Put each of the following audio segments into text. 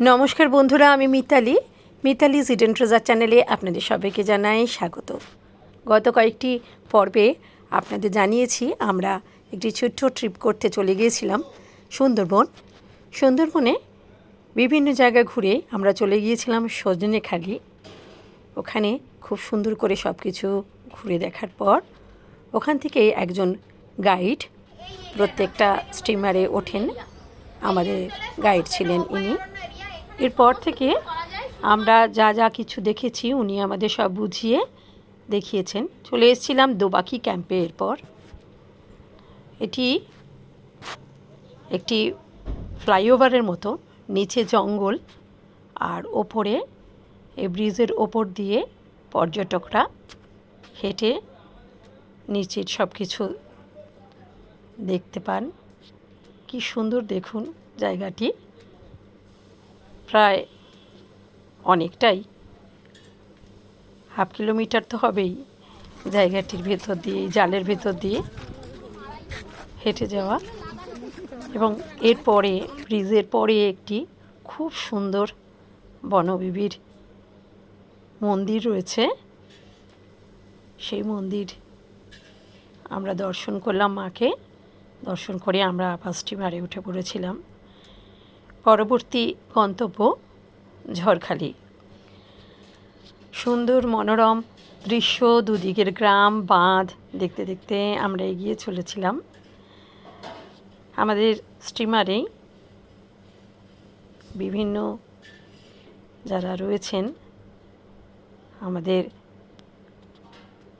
নমস্কার বন্ধুরা, আমি মিতালি। মিতালি জিডেন ট্রেজার চ্যানেলে আপনাদের সবাইকে জানাই স্বাগত। গত কয়েকটি পর্বে আপনাদের জানিয়েছি, আমরা একটি ছোট্ট ট্রিপ করতে চলে গিয়েছিলাম সুন্দরবন। সুন্দরবনে বিভিন্ন জায়গা ঘুরে আমরা চলে গিয়েছিলাম সজনেখালি ওখানে খুব সুন্দর করে সব কিছু ঘুরে দেখার পর ওখান থেকে একজন গাইড প্রত্যেকটা স্টিমারে ওঠেন। আমাদের গাইড ছিলেন ইনি। এরপর থেকে আমরা যা যা কিছু দেখেছি, উনি আমাদের সব বুঝিয়ে দেখিয়েছেন। চলে এসেছিলাম দোবাকি ক্যাম্পে এরপর। এটি একটি ফ্লাইওভারের মতো, নিচে জঙ্গল আর ওপরে এই ব্রিজের ওপর দিয়ে পর্যটকরা হেঁটে নিচের সব কিছু দেখতে পান। কি সুন্দর দেখুন জায়গাটি। প্রায় অনেকটাই। হাফ কিলোমিটার তো হবেই জায়গাটির ভেতর দিয়ে জালের ভেতর দিয়ে হেঁটে যাওয়া। এবং এরপরে, ব্রিজের পরে একটি খুব সুন্দর বনবিবির মন্দির রয়েছে। সেই মন্দির আমরা দর্শন করলাম মাকে। দর্শন করে আমরা আবার স্টিমারে উঠে পড়েছিলাম। পরবর্তী গন্তব্য ঝড়খালি। সুন্দর মনোরম দৃশ্য, দুদিকের গ্রাম, বাঁধ, দেখতে দেখতে আমরা এগিয়ে চলেছিলাম। আমাদের স্টিমারেই বিভিন্ন যারা রয়েছেন, আমাদের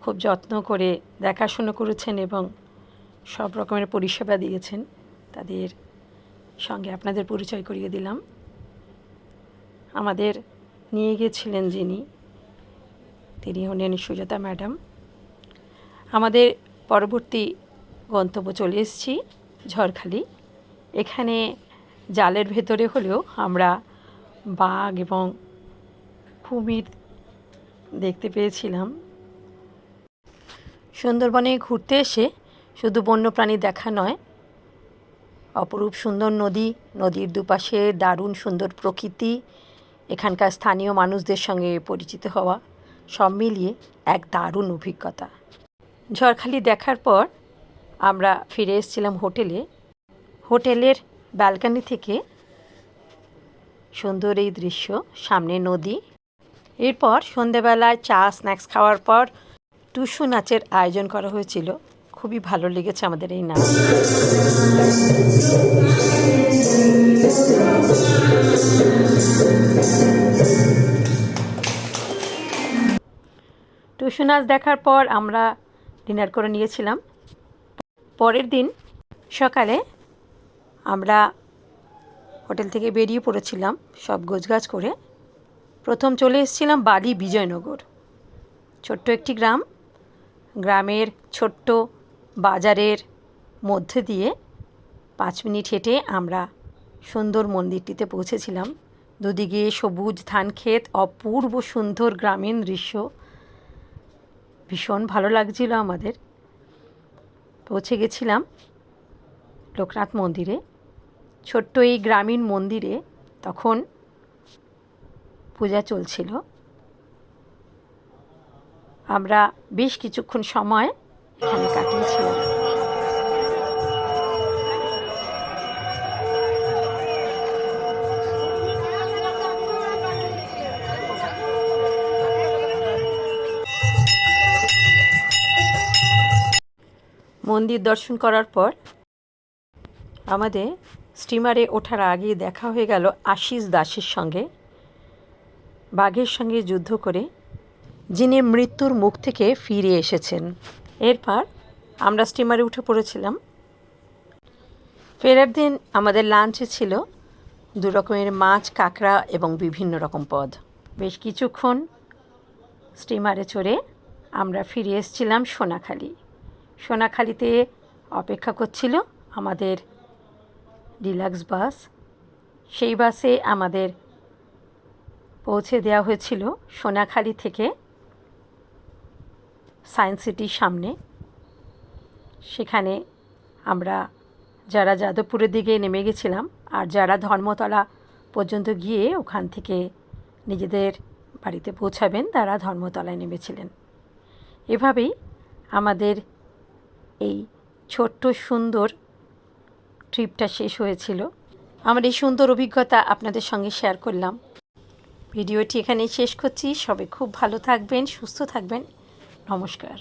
খুব যত্ন করে দেখাশুনো করেছেন এবং সব রকমের পরিষেবা দিয়েছেন, তাদের সঙ্গে আপনাদের পরিচয় করিয়ে দিলাম। আমাদের নিয়ে গিয়েছিলেন যিনি, তিনি হলেন সুজাতা ম্যাডাম। আমাদের পরবর্তী গন্তব্য চলে এসেছি ঝড়খালি। এখানে জালের ভেতরে হলেও আমরা বাঘ এবং কুমির দেখতে পেয়েছিলাম। সুন্দরবনে ঘুরতে এসে শুধু বন্যপ্রাণী দেখা নয় অপরূপ সুন্দর নদী, নদীর দুপাশে দারুণ সুন্দর প্রকৃতি, এখানকার স্থানীয় মানুষদের সঙ্গে পরিচিত হওয়া, সব মিলিয়ে এক দারুণ অভিজ্ঞতা। ঝড়খালি দেখার পর আমরা ফিরে এসেছিলাম হোটেলে। হোটেলের ব্যালকানি থেকে সুন্দর এই দৃশ্য, সামনে নদী। এরপর সন্ধেবেলায় চা, স্ন্যাক্স খাওয়ার পর টুসু নাচের আয়োজন করা হয়েছিল। খুবই ভালো লেগেছে আমাদের এই নাচ। টুসু নাচ দেখার পর আমরা ডিনার করে নিয়েছিলাম। পরের দিন সকালে আমরা হোটেল থেকে বেরিয়ে পড়েছিলাম সব গোছগাছ করে। প্রথম চলে এসেছিলাম বালি বিজয়নগর। ছোট্ট একটি গ্রাম। গ্রামের ছোট্ট বাজারের মধ্যে দিয়ে পাঁচ মিনিট হেঁটে আমরা সুন্দর মন্দিরটিতে পৌঁছেছিলাম। দুদিকে সবুজ ধান ক্ষেত, অপূর্ব সুন্দর গ্রামীণ দৃশ্য। ভীষণ ভালো লাগছিল আমাদের। পৌঁছে গেছিলাম লোকনাথ মন্দিরে। ছোট্ট এই গ্রামীণ মন্দিরে তখন পূজা চলছিল। আমরা বেশ কিছুক্ষণ সময় এখানে কাটিয়েছিলাম মন্দির দর্শন করার পর আমাদের স্টিমারে ওঠার আগে দেখা হয়ে গেল আশিস দাসের সঙ্গে, বাঘের সঙ্গে যুদ্ধ করে, যিনি মৃত্যুর মুখ থেকে ফিরে এসেছেন। এরপর আমরা স্টিমারে উঠে পড়েছিলাম। ফেরার দিন আমাদের লাঞ্চে ছিল দু রকমের মাছ, কাঁকড়া এবং বিভিন্ন রকম পদ। বেশ কিছুক্ষণ স্টিমারে চড়ে আমরা ফিরে এসেছিলাম সোনাখালি। সোনাখালিতে অপেক্ষা করছিল আমাদের ডিলাক্স বাস সেই বাসে আমাদের পৌঁছে দেওয়া হয়েছিল সোনাখালি থেকে সায়েন্স সিটির সামনে। সেখানে আমরা যারা যাদবপুরের দিকে নেমে গেছিলাম আর যারা ধর্মতলা পর্যন্ত গিয়ে ওখান থেকে নিজেদের বাড়িতে পৌঁছাবেন, তারা ধর্মতলায় নেমেছিলেন। এভাবেই আমাদের এই ছোট্ট সুন্দর ট্রিপটা শেষ হয়েছিল। আমার এই সুন্দর অভিজ্ঞতা আপনাদের সঙ্গে শেয়ার করলাম। ভিডিওটি এখানেই শেষ করছি। সবাই খুব ভালো থাকবেন, সুস্থ থাকবেন। নমস্কার।